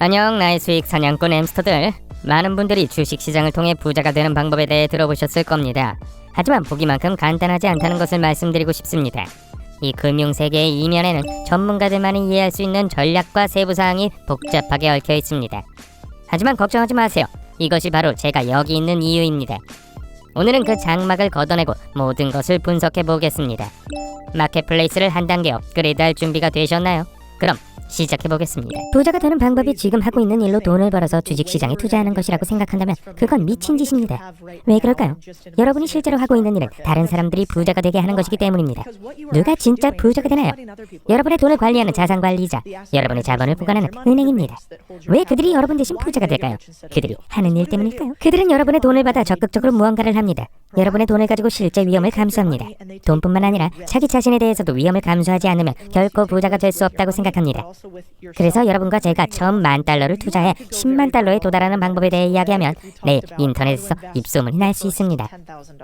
안녕 나의 수익 사냥꾼 엠스터들. 많은 분들이 주식시장을 통해 부자가 되는 방법에 대해 들어보셨을 겁니다. 하지만 보기만큼 간단하지 않다는 것을 말씀드리고 싶습니다. 이 금융세계의 이면에는 전문가들만이 이해할 수 있는 전략과 세부사항이 복잡하게 얽혀 있습니다. 하지만 걱정하지 마세요. 이것이 바로 제가 여기 있는 이유입니다. 오늘은 그 장막을 걷어내고 모든 것을 분석해 보겠습니다. 마켓플레이스를 한 단계 업그레이드 할 준비가 되셨나요? 그럼 시작해 보겠습니다. 부자가 되는 방법이 지금 하고 있는 일로 돈을 벌어서 주식시장에 투자하는 것이라고 생각한다면 그건 미친 짓입니다. 왜 그럴까요? 여러분이 실제로 하고 있는 일은 다른 사람들이 부자가 되게 하는 것이기 때문입니다. 누가 진짜 부자가 되나요? 여러분의 돈을 관리하는 자산관리자, 여러분의 자본을 보관하는 은행입니다. 왜 그들이 여러분 대신 부자가 될까요? 그들이 하는 일 때문일까요? 그들은 여러분의 돈을 받아 적극적으로 무언가를 합니다. 여러분의 돈을 가지고 실제 위험을 감수합니다. 돈뿐만 아니라 자기 자신에 대해서도 위험을 감수하지 않으면 결코 부자가 될 수 없다고 생각합니다. 그래서 여러분과 제가 처음 만 달러를 투자해 10만 달러에 도달하는 방법에 대해 이야기하면 내일 인터넷에서 입소문이 날 수 있습니다.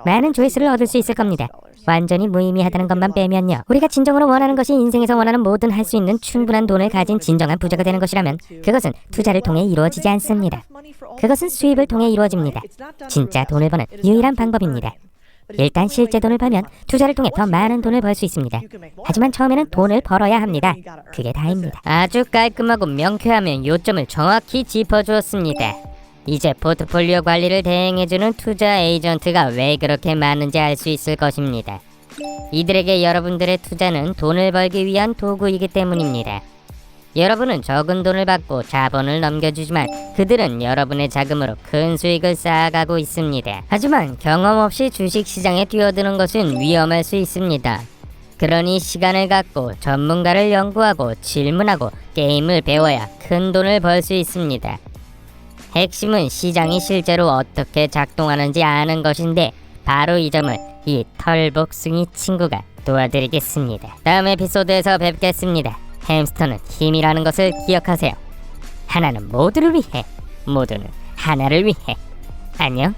많은 조회수를 얻을 수 있을 겁니다. 완전히 무의미하다는 것만 빼면요. 우리가 진정으로 원하는 것이 인생에서 원하는 뭐든 할 수 있는 충분한 돈을 가진 진정한 부자가 되는 것이라면 그것은 투자를 통해 이루어지지 않습니다. 그것은 수입을 통해 이루어집니다. 진짜 돈을 버는 유일한 방법입니다. 일단 실제 돈을 벌면 투자를 통해 더 많은 돈을 벌 수 있습니다. 하지만 처음에는 돈을 벌어야 합니다. 그게 다입니다. 아주 깔끔하고 명쾌하면 요점을 정확히 짚어주었습니다. 이제 포트폴리오 관리를 대행해주는 투자 에이전트가 왜 그렇게 많은지 알 수 있을 것입니다. 이들에게 여러분들의 투자는 돈을 벌기 위한 도구이기 때문입니다. 여러분은 적은 돈을 받고 자본을 넘겨주지만 그들은 여러분의 자금으로 큰 수익을 쌓아가고 있습니다. 하지만 경험 없이 주식 시장에 뛰어드는 것은 위험할 수 있습니다. 그러니 시간을 갖고 전문가를 연구하고 질문하고 게임을 배워야 큰 돈을 벌 수 있습니다. 핵심은 시장이 실제로 어떻게 작동하는지 아는 것인데 바로 이 점을 이 털복숭이 친구가 도와드리겠습니다. 다음 에피소드에서 뵙겠습니다. 햄스터는 힘이라는 것을 기억하세요. 하나는 모두를 위해, 모두는 하나를 위해. 안녕.